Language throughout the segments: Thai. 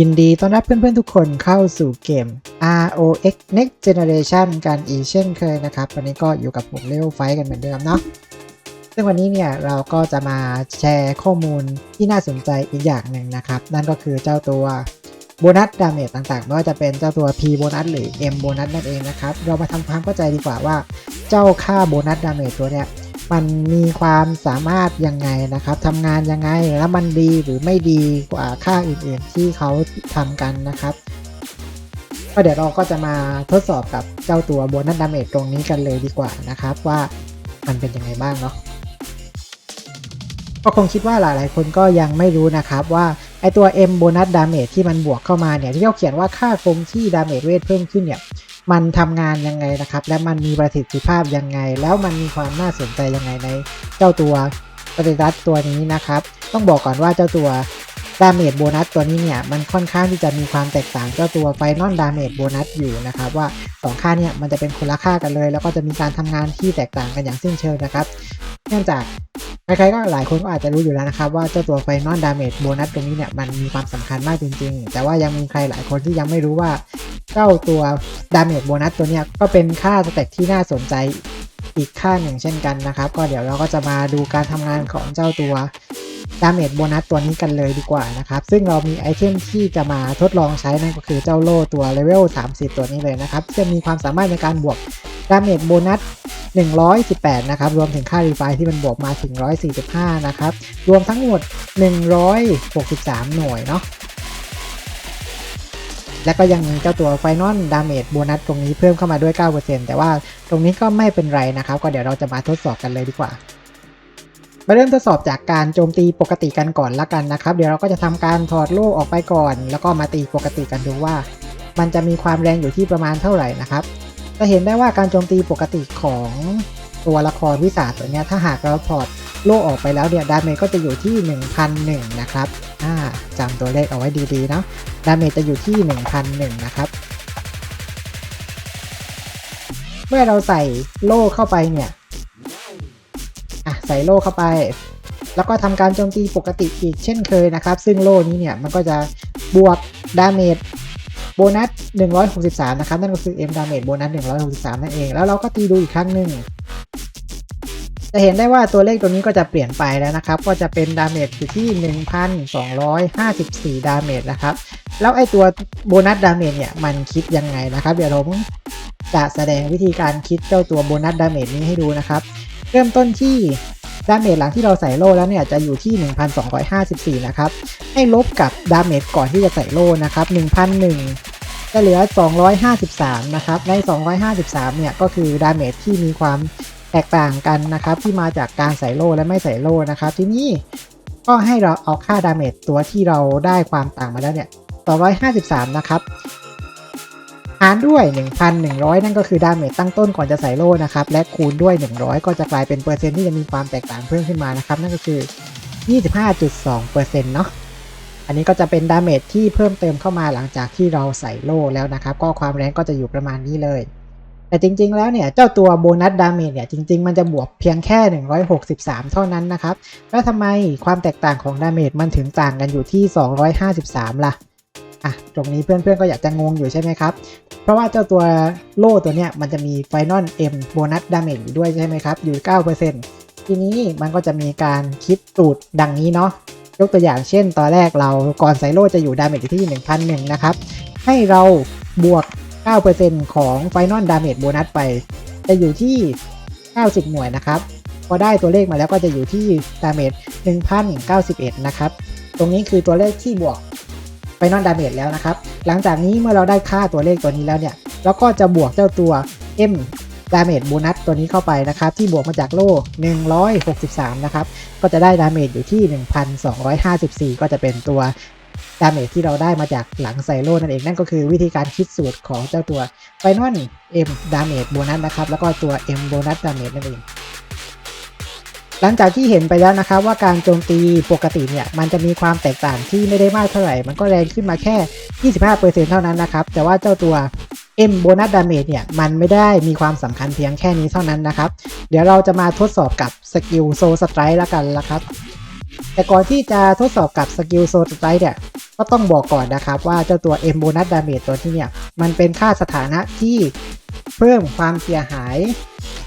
ยินดีต้อนรับเพื่อนๆทุกคนเข้าสู่เกม ROX Next Generation กันอีกเช่นเคยนะครับ วันนี้ก็อยู่กับผมเล v วไฟกันเหมือนเดิมเนาะซึ่งวันนี้เนี่ยเราก็จะมาแชร์ข้อมูลที่น่าสนใจอีกอย่างหนึ่งนะครับ นั่นก็คือเจ้าตัวโบนัสดาเมจต่างๆไม่ว่าจะเป็นเจ้าตัว P โบนัสหรือ M โบนัสนั่นเองนะครับ เรามาทำความเข้าใจดีกว่าว่า เจ้าค่าโบนัสดาเมจตัวเนี้ย มันมีความสามารถยังไงนะครับทำงานยังไงแล้วมันดีหรือไม่ดีกว่าค่าอื่นๆที่เขาทำกันนะครับก็เดี๋ยวเราก็จะมาทดสอบกับเจ้าตัวโบนัสดาเมจตรงนี้กันเลยดีกว่านะครับว่ามันเป็นยังไงบ้างเนาะก็คงคิดว่าหลายๆ คนก็ยังไม่รู้นะครับว่าไอตัว M โบนัสดาเมจที่มันบวกเข้ามาเนี่ยที่เขาเขียนว่าค่าคงที่ดาเมจเวทเพิ่มขึ้นเนี่ย มันทำงานยังไงนะครับ และมันมีประสิทธิภาพยังไง แล้วมันมีความน่าสนใจยังไงในเจ้าตัวปฏิรัตตัวนี้นะครับ ต้องบอกก่อนว่าเจ้าตัว ดาเมจโบนัสตัวนี้เนี่ยมันค่อนข้างที่จะมีความแตกต่างเจ้าตัวไฟนอลดาเมจโบนัสอยู่นะครับว่า 2 ค่าเนี่ยมันจะเป็นคนละค่ากันเลย แล้วก็จะมีการทำงานที่แตกต่างกันอย่างสิ้นเชิงนะครับเนื่องจากใครๆก็หลายคนก็อาจจะรู้อยู่แล้วนะครับว่าเจ้าตัวไฟนอลดาเมจโบนัสตรงนี้เนี่ยมันมีความสำคัญมากจริง ๆ แต่ว่ายังมีใครหลายคนที่ยังไม่รู้ว่าเจ้าตัวดาเมจโบนัสตัวเนี้ยก็เป็นค่าสเต็กที่น่าสนใจอีกค่าหนึ่งเช่นกันนะครับ ก็เดี๋ยวเราก็จะมาดูการทำงานของเจ้าตัว ดาเมจโบนัสตัวนี้กันเลยดีกว่านะครับ ซึ่งเรามีไอเทมที่จะมาทดลองใช้นั่นก็คือเจ้าโล่ตัวเลเวล 30 ตัวนี้เลยนะครับ จะมีความสามารถในการบวกดาเมจโบนัส118 นะครับ รวมถึงค่ารีไฟที่มันบวกมาถึง 145 นะครับ รวมทั้งหมด 163 หน่วยเนาะและก็ยังมีเจ้าตัวไฟนอลดาเมจโบนัสตรงนี้เพิ่มเข้ามาด้วย 9%แต่ว่าตรงนี้ก็ไม่เป็นไรนะครับ ก็เดี๋ยวเราจะมาทดสอบกันเลยดีกว่า มาเริ่มทดสอบจากการโจมตีปกติกันก่อนละกันนะครับ เดี๋ยวเราก็จะทำการถอดโล่ออกไปก่อน แล้วก็มาตีปกติกันดูว่า มันจะมีความแรงอยู่ที่ประมาณเท่าไหร่นะครับ จะเห็นได้ว่าการโจมตีปกติของตัวละครวิสาตัวนี้ถ้าหากเราถอดโล่ออกไปแล้วเนี่ยดาเมจก็จะอยู่ที่ 1,001 นะครับอ่าจำตัวเลขเอาไว้ดีๆเนาะดาเมจจะอยู่ที่ 1,001 นะครับ เมื่อเราใส่โล่เข้าไปเนี่ย ใส่โล่เข้าไป แล้วก็ทำการโจมตีปกติอีกเช่นเคยนะครับ ซึ่งโล่นี้เนี่ยมันก็จะบวกดาเมจโบนัส 163 นะครับ นั่นก็คือ M damage โบนัส 163 นั่นเอง แล้วเราก็ตีดูอีกครั้งหนึ่งจะเห็นได้ว่าตัวเลขตัวนี้ก็จะเปลี่ยนไปแล้วนะครับ ก็จะเป็นดาเมจอยู่ที่ 1,254 ดาเมจนะครับ แล้วไอตัวโบนัสดาเมจเนี่ยมันคิดยังไงนะครับ เดี๋ยวผมจะแสดงวิธีการคิดเจ้าตัวโบนัสดาเมจนี้ให้ดูนะครับ เริ่มต้นที่ ดาเมจหลังที่เราใส่โล่แล้วเนี่ยจะอยู่ที่ 1,254 นะครับ ให้ลบกับดาเมจก่อนที่จะใส่โล่นะครับ1,001 จะเหลือ 253 นะครับ ใน 253 เนี่ยก็คือดาเมจที่มีความแตกต่างกันนะครับที่มาจากการใส่โล่และไม่ใส่โล่นะครับ ทีนี้ก็ให้เราเอาค่าดาเมจตัวที่เราได้ความต่างมาแล้วเนี่ย253 นะครับารด้วย 1,100 นั่นก็คือดาเมจตั้งต้นก่อนจะใส่โล่นะครับ และคูณด้วย 100 ก็จะกลายเป็นเปอร์เซ็นต์ที่จะมีความแตกต่างเพิ่มขึ้นมานะครับ นั่นก็คือ 25.2%เนาะอันนี้ก็จะเป็นดาเมจที่เพิ่มเติมเข้ามาหลังจากที่เราใส่โล่แล้วนะครับ ก็ความแรงก็จะอยู่ประมาณนี้เลย แต่จริง ๆ แล้วเนี่ยเจ้าตัวโบนัสดาเมจเนี่ยจริง ๆ มันจะบวกเพียงแค่ 163 เท่านั้นนะครับ แล้วทำไมความแตกต่างของดาเมจมันถึงต่างกันอยู่ที่ 253 ล่ะอะตรงนี้เพื่อนๆก็อยากจะงงอยู่ใช่ไหมครับ เพราะว่าเจ้าตัวโล่ตัวเนี้ยมันจะมีไฟนอล M โบนัสดาเมจอยู่ด้วยใช่ไหมครับ อยู่ 9%ทีนี้มันก็จะมีการคิดสูตรดังนี้เนาะยกตัวอย่างเช่นตอนแรกเราก่อนไซโลจะอยู่ดาเมจที่ 1,001 นะครับ ให้เราบวก 9%ของไฟนอลดาเมจโบนัสไป จะอยู่ที่ 90 หน่วยนะครับ พอได้ตัวเลขมาแล้วก็จะอยู่ที่ดาเมจ1,091 นะครับ ตรงนี้คือตัวเลขที่บวก นอลดาเมจแล้วนะครับ หลังจากนี้เมื่อเราได้ค่าตัวเลขตัวนี้แล้วเนี่ยเราก็จะบวกเจ้าตัว M ดาเมจโบนัสตัวนี้เข้าไปนะครับ ที่บวกมาจากโล่ 163 นะครับ ก็จะได้ดาเมจอยู่ที่ 1,254 ก็จะเป็นตัวดาเมจที่เราได้มาจากหลังไซโลนั่นเองนั่นก็คือวิธีการคิดสูตรของเจ้าตัวไฟนอล M ดาเมจโบนัสนะครับ แล้วก็ตัว M โบนัสดาเมจนั่นเอง หลังจากที่เห็นไปแล้วนะครับว่าการโจมตีปกติเนี่ยมันจะมีความแตกต่างที่ไม่ได้มากเท่าไหร่ มันก็แรงขึ้นมาแค่ 25%เท่านั้นนะครับ แต่ว่าเจ้าตัว M โบนัสดาเมจเนี่ยมันไม่ได้มีความสำคัญเพียงแค่นี้เท่านั้นนะครับ เดี๋ยวเราจะมาทดสอบกับสกิลโซสไตร์ละกันละครับ แต่ก่อนที่จะทดสอบกับสกิลโซสไตร์เนี่ยก็ต้องบอกก่อนนะครับว่าเจ้าตัว M bonus damage ตัวที่เนี่ยมันเป็นค่าสถานะที่เพิ่มความเสียหาย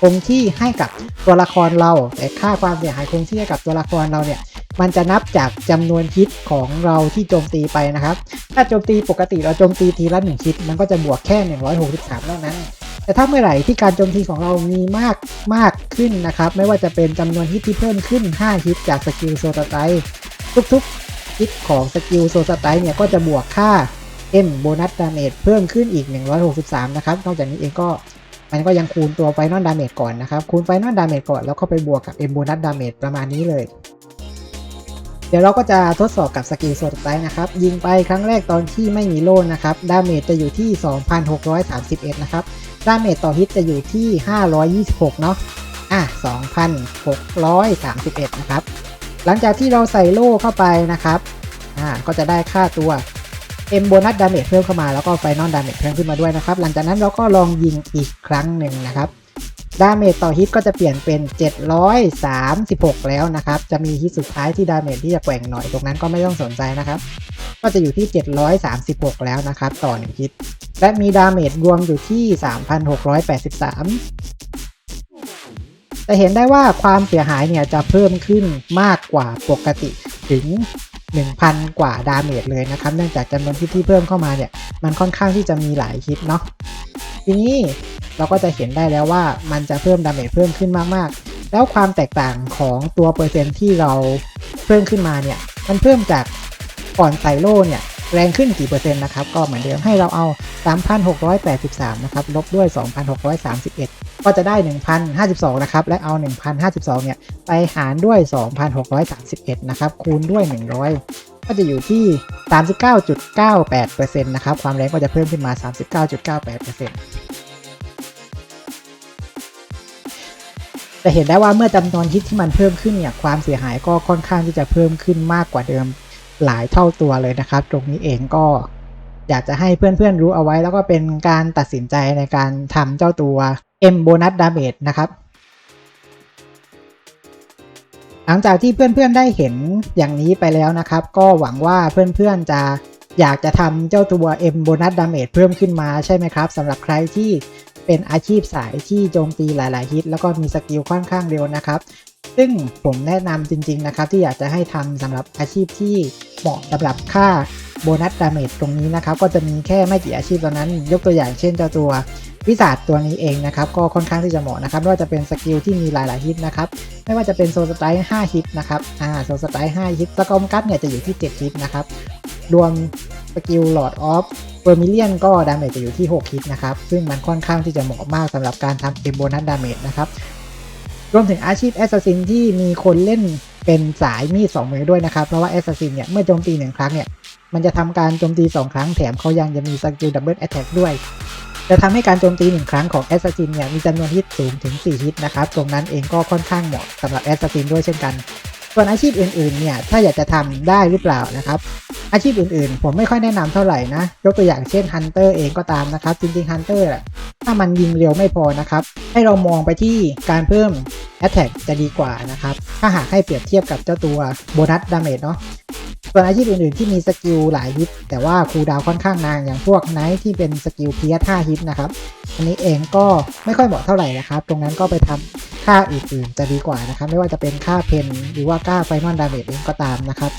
คงที่ให้กับตัวละครเรา แต่ค่าความเสียหายคงที่ให้กับตัวละครเราเนี่ยมันจะนับจากจำนวนฮิตของเราที่โจมตีไปนะครับ ถ้าโจมตีปกติเราโจมตีทีละหนึ่งฮิตมันก็จะบวกแค่ 163เท่านั้น แต่ถ้าเมื่อไหร่ที่การโจมตีของเรามีมากมากขึ้นนะครับ ไม่ว่าจะเป็นจำนวนฮิตที่เพิ่มขึ้น 5 ฮิตจากสกิลโซตไตทุกๆฮิตของสกิลโซตไตเนี่ยก็จะบวกค่า M โบนัสดาเมจเพิ่มขึ้นอีก 163 นะครับ นอกจากนี้เองก็ มันก็ยังคูณตัวไฟนอลดาเมจก่อนนะครับ คูณไฟนอลดาเมจก่อนแล้วก็ไปบวกกับ M โบนัสดาเมจประมาณนี้เลย เดี๋ยวเราก็จะทดสอบกับสกิลโซตไตนะครับ ยิงไปครั้งแรกตอนที่ไม่มีโล่นะครับ ดาเมจจะอยู่ที่ 2,631 นะครับ ดาเมจต่อฮิตจะอยู่ที่ 526 เนาะ อะ 2,631 นะครับ หลังจากที่เราใส่โล่เข้าไปนะครับ อ่า ก็จะได้ค่าตัว M โบนัสดาเมจเพิ่มเข้ามาแล้วก็ไฟนอลดาเมจเพิ่มขึ้นมาด้วยนะครับ หลังจากนั้นเราก็ลองยิงอีกครั้งหนึ่งนะครับดาเมจต่อฮิตก็จะเปลี่ยนเป็น 736 แล้วนะครับ จะมีฮิตสุดท้ายที่ดาเมจที่จะแกว่งหน่อยตรงนั้นก็ไม่ต้องสนใจนะครับ ก็จะอยู่ที่ 736 แล้วนะครับ ต่อ1ฮิต และมีดาเมจรวมอยู่ที่ 3,683 จะเห็นได้ว่าความเสียหายเนี่ยจะเพิ่มขึ้นมากกว่าปกติถึง 1,000 กว่าดาเมจเลยนะครับ เนื่องจากจำนวนฮิตที่เพิ่มเข้ามาเนี่ย มันค่อนข้างที่จะมีหลายฮิตเนาะ ทีนี้เราก็จะเห็นได้แล้วว่ามันจะเพิ่มดาเมจเพิ่มขึ้นมากๆ แล้วความแตกต่างของตัวเปอร์เซ็นต์ที่เราเพิ่มขึ้นมาเนี่ย มันเพิ่มจากก่อนใส่โล่เนี่ย แรงขึ้นกี่เปอร์เซ็นต์นะครับก็เหมือนเดิมให้เราเอา 3,683 นะครับลบด้วย 2,631 ก็จะได้ 1,052 นะครับ และเอา 1,052 เนี่ย ไปหารด้วย 2,631 นะครับ คูณด้วย 100ก็จะอยู่ที่ 39.98%นะครับ ความแรงก็จะเพิ่มขึ้นมา 39.98%จะเห็นได้ว่าเมื่อจำนวนฮิตที่มันเพิ่มขึ้นเนี่ย ความเสียหายก็ค่อนข้างที่จะเพิ่มขึ้นมากกว่าเดิม หลายเท่าตัวเลยนะครับ ตรงนี้เองก็อยากจะให้เพื่อนๆรู้เอาไว้ แล้วก็เป็นการตัดสินใจในการทำเจ้าตัว M bonus damage นะครับ หลังจากที่เพื่อนๆได้เห็นอย่างนี้ไปแล้วนะครับ ก็หวังว่าเพื่อนๆจะอยากจะทำเจ้าตัว M bonus damage เพิ่มขึ้นมาใช่ไหมครับสำหรับใครที่เป็นอาชีพสายที่โจมตีหลาย ๆ ฮิต แล้วก็มีสกิลค่อนข้างเร็วนะครับ ซึ่งผมแนะนำจริงๆนะครับที่อยากจะให้ทำสำหรับอาชีพที่เหมาะสำหรับค่าโบนัสดาเมจตรงนี้นะครับก็จะมีแค่ไม่กี่อาชีพตอนนั้น ยกตัวอย่างเช่นเจ้าตัววิสาดตัวนี้เองนะครับก็ค่อนข้างที่จะเหมาะนะครับไม่ว่าจะเป็นสกิลที่มีหลายๆฮิตนะครับไม่ว่าจะเป็นโซสไตล์5ฮิตนะครับอ่าโซสไตล์5ฮิตสกอมกัสเนี่ยจะอยู่ที่ 7 ฮิตนะครับรวมสกิลหลอดออฟเวอร์มิเลียนก็ดาเมจจะอยู่ที่ 6 ฮิตนะครับซึ่งมันค่อนข้างที่จะเหมาะมากสำหรับการทำเอมโบนัสดาเมจนะครับ รวมถึงอาชีพแอสซัสซินที่มีคนเล่นเป็นสายมีดสองมือด้วยนะครับ เพราะว่าแอสซัสซินเนี่ยเมื่อโจมตีหนึ่งครั้งเนี่ยมันจะทำการโจมตี 2 ครั้งแถมเขายังจะมีสกิลดับเบิลแอตแทกด้วย จะทำให้การโจมตี 1 ครั้งของแอสซัสซินเนี่ยมีจำนวนฮิตสูงถึง 4 ฮิตนะครับ ตรงนั้นเองก็ค่อนข้างเหมาะสำหรับแอสซัสซินด้วยเช่นกัน ส่วนอาชีพอื่นๆเนี่ยถ้าอยากจะทำได้หรือเปล่านะครับ อาชีพอื่นๆ ผมไม่ค่อยแนะนำเท่าไหร่นะยกตัวอย่างเช่นฮันเตอร์เองก็ตามนะครับ จริงๆฮันเตอร์ถ้ามันยิงเร็วไม่พอนะครับ ให้เรามองไปที่การเพิ่ม Attack จะดีกว่านะครับ ถ้าหากให้เปรียบเทียบกับเจ้าตัวโบนัสดาเมจเนาะส่วนอาชีพอื่นๆที่มีสกิลหลายฮิตแต่ว่าคูดาวค่อนข้างนานอย่างพวกไนท์ที่เป็นสกิลเพียร์5ฮิตนะครับอันนี้เองก็ไม่ค่อยเหมาะเท่าไหร่นะครับ ตรงนั้นก็ไปทำ ค่าอื่นๆ จะดีกว่านะครับ ไม่ว่าจะเป็นค่าเพนหรือว่าค่าไฟนอลดาเมจเองก็ตามนะครับ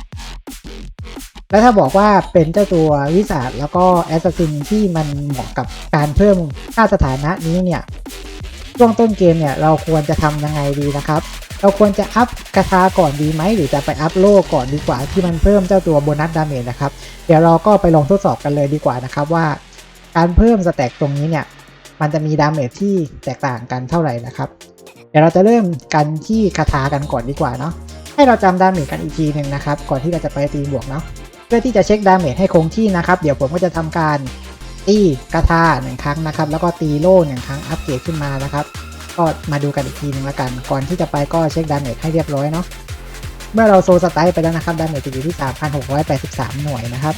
แล้วถ้าบอกว่าเป็นเจ้าตัววิสาดแล้วก็แอสซัสซินที่มันเหมาะกับการเพิ่มค่าสถานะนี้เนี่ยช่วงต้นเกมเนี่ยเราควรจะทำยังไงดีนะครับ เราควรจะอัพกระทาก่อนดีไหมหรือจะไปอัพโล่ก่อนดีกว่าที่มันเพิ่มเจ้าตัวโบนัสดาเมจนะครับ เดี๋ยวเราก็ไปลองทดสอบกันเลยดีกว่านะครับว่า การเพิ่มสแต็กตรงนี้เนี่ยมันจะมีดาเมจที่แตกต่างกันเท่าไหร่นะครับ ดี๋ยวเราจะเริ่มกันที่คาถากันก่อนดีกว่าเนาะให้เราจำดาเมจกันอีกทีหนึ่งนะครับ ก่อนที่เราจะไปตีบวกเนาะเพื่อที่จะเช็คดาเมจให้คงที่นะครับ เดี๋ยวผมก็จะทำการตีกระทาหนึ่งครั้งนะครับ แล้วก็ตีโล่หนึ่งครั้งอัปเกรดขึ้นมานะครับ ก็มาดูกันอีกทีหนึงละกัน ก่อนที่จะไปก็เช็คดาเมจให้เรียบร้อยเนาะเมื่อเราโซสไตล์ไปแล้วนะครับดาเมจจะอยู่ที่ 3,683 หน่วยนะครับ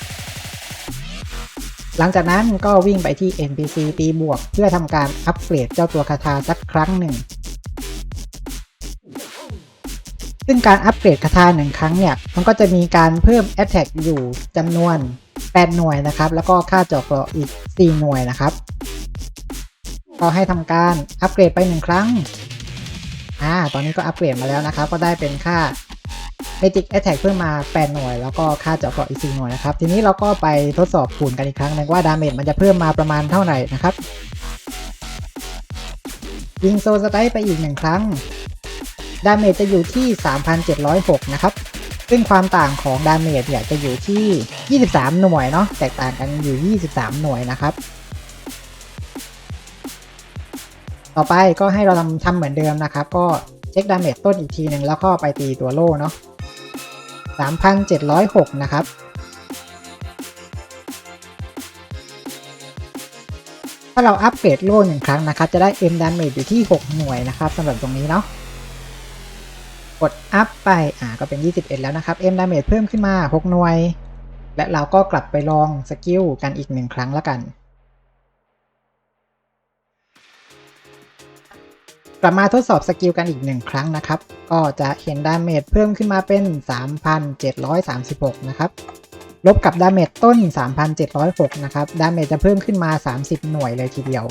หลังจากนั้นก็วิ่งไปที่ NPC ตีบวก เพื่อทำการอัปเกรดเจ้าตัวคาถาสักครั้งหนึ่ง ซึ่งการอัปเกรดคาถาหนึ่งครั้งเนี่ย มันก็จะมีการเพิ่ม Attack อยู่จำนวน 8 หน่วยนะครับ แล้วก็ค่าเจาะเกราะอีก 4 หน่วยนะครับก็ให้ทำการอัปเกรดไป 1 ครั้ง อ่า ตอนนี้ก็อัปเกรดมาแล้วนะครับ ก็ได้เป็นค่า Magic Attack เพิ่มมา 8 หน่วย แล้วก็ค่าเจาะเกราะอีก 4 หน่วยนะครับ ทีนี้เราก็ไปทดสอบคูณกันอีกครั้งนึงว่าดาเมจมันจะเพิ่มมาประมาณเท่าไหร่นะครับยิงโซสไตร์ไปอีกหนึ่งครั้ง ดาเมจจะอยู่ที่ 3,706 นะครับ ซึ่งความต่างของดาเมจเนี่ยจะอยู่ที่ 23 หน่วยเนาะ แตกต่างกันอยู่ 23 หน่วยนะครับ ต่อไปก็ให้เราทำทำเหมือนเดิมนะครับ ก็เช็คดาเมจต้นอีกทีหนึ่งแล้วก็ไปตีตัวโล่เนาะ 3,706 นะครับถ้าเราอัปเกรดโล่หนึ่งครั้งนะครับ จะได้ M damage อยู่ที่ 6 หน่วยนะครับสำหรับตรงนี้เนาะ กดอัพไปอ่าก็เป็น 21 แล้วนะครับ M damage เพิ่มขึ้นมา 6 หน่วย และเราก็กลับไปลองสกิลกันอีกหนึ่งครั้งแล้วกัน กลับมาทดสอบสกิลกันอีกหนึ่งครั้งนะครับ ก็จะเห็นดาเมจเพิ่มขึ้นมาเป็น 3,736 นะครับ ลบกับดาเมจต้น 3,706 นะครับ ดาเมจจะเพิ่มขึ้นมา 30 หน่วยเลยทีเดียว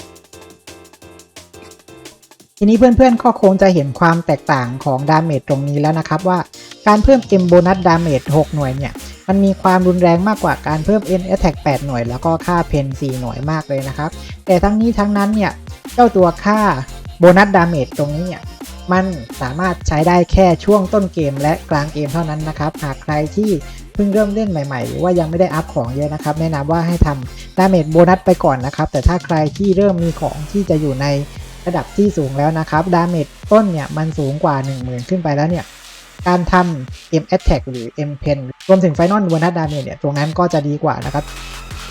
ทีนี้เพื่อนๆก็คงจะเห็นความแตกต่างของดาเมจตรงนี้แล้วนะครับว่าการเพิ่ม M โบนัสดาเมจ6หน่วยเนี่ยมันมีความรุนแรงมากกว่าการเพิ่ม N Attack 8 หน่วย แล้วก็ค่าเพน4หน่วยมากเลยนะครับ แต่ทั้งนี้ทั้งนั้นเนี่ยเจ้าตัวค่าโบนัสดาเมจตรงนี้เนี่ยมันสามารถใช้ได้แค่ช่วงต้นเกมและกลางเกมเท่านั้นนะครับ หากใครที่เพิ่งเริ่มเล่นใหม่ๆ หรือว่ายังไม่ได้อัพของเยอะนะครับ แนะนำว่าให้ทำดาเมจโบนัสไปก่อนนะครับ แต่ถ้าใครที่เริ่มมีของที่จะอยู่ใน ระดับที่สูงแล้วนะครับ ดาเมจต้นเนี่ย มันสูงกว่า 10,000 ขึ้นไปแล้วเนี่ย การทำ M Attack หรือ M Pen รวมถึง Final Bonus Damage เนี่ย ตรงนั้นก็จะดีกว่านะครับ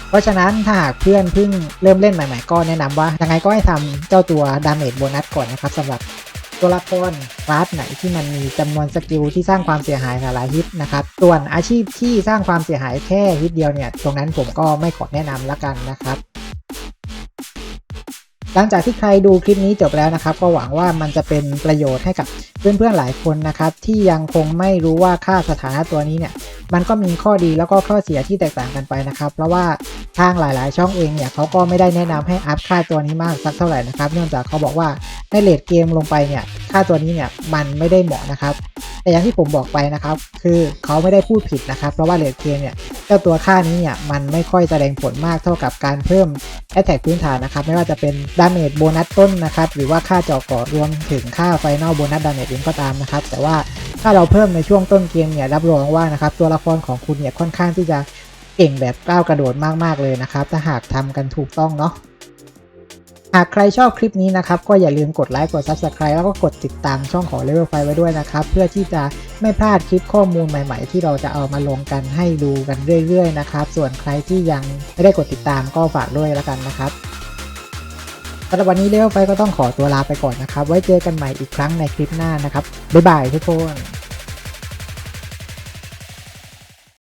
เพราะฉะนั้นถ้าหากเพื่อนเพิ่งเริ่มเล่นใหม่ๆ ก็แนะนำว่ายังไงก็ให้ทำเจ้าตัว Damage Bonus ก่อนนะครับสำหรับตัวละครคลาสไหนที่มันมีจำนวนสกิลที่สร้างความเสียหายหลายฮิตนะครับ ส่วนอาชีพที่สร้างความเสียหายแค่ฮิตเดียวเนี่ย ตรงนั้นผมก็ไม่ขอแนะนำละกันนะครับ หลังจากที่ใครดูคลิปนี้จบแล้วนะครับ ก็หวังว่ามันจะเป็นประโยชน์ให้กับเพื่อนๆหลายคนนะครับ ที่ยังคงไม่รู้ว่าค่าสถานะตัวนี้เนี่ยมันก็มีข้อดีแล้วก็ข้อเสียที่แตกต่างกันไปนะครับ เพราะว่าทางหลายๆ ช่องเองเนี่ยเขาก็ไม่ได้แนะนำให้อัพค่าตัวนี้มากสักเท่าไหร่นะครับ เนื่องจากเขาบอกว่าในเลดเกมลงไปเนี่ยค่าตัวนี้เนี่ยมันไม่ได้เหมาะนะครับ แต่อย่างที่ผมบอกไปนะครับ คือเขาไม่ได้พูดผิดนะครับ เพราะว่าเลดเกมเนี่ยเจ้าตัวค่านี้เนี่ยมันไม่ค่อยแสดงผลมากเท่ากับการเพิ่มแอ t แทกพื้นฐานนะครับ ไม่ว่าจะเป็นดาเมจโบนัสต้นนะครับ หรือว่าค่าเจาะเกาะรวมถึงค่าไฟนอลโบนัสดาเมจเองก็ตามนะครับ แต่ว่าถ้าเราเพิ่มในช่วงต้นเกมเนี่ยรับรองว่านะครับตัวละครของคุณเนี่ยค่อนข้างที่จะเก่งแบบก้าวกระโดดมากๆเลยนะครับ ถ้าหากทำกันถูกต้องเนาะากใครชอบคลิปนี้นะครับ ก็อย่าลืมกดไลค์กด Subscribe แล้วก็กดติดตามช่องของ Level 5ไว้ด้วยนะครับ เพื่อที่จะไม่พลาดคลิปข้อมูลใหม่ๆ ที่เราจะเอามาลงกันให้ดูกันเรื่อยๆนะครับ ส่วนใครที่ยังไม่ได้กดติดตามก็ฝากด้วยแล้วกันนะครับสำหรับวันนี้เลเวลไฟก็ต้องขอตัวลาไปก่อนนะครับ ไว้เจอกันใหม่อีกครั้งในคลิปหน้านะครับบ๊ายบายทุกคน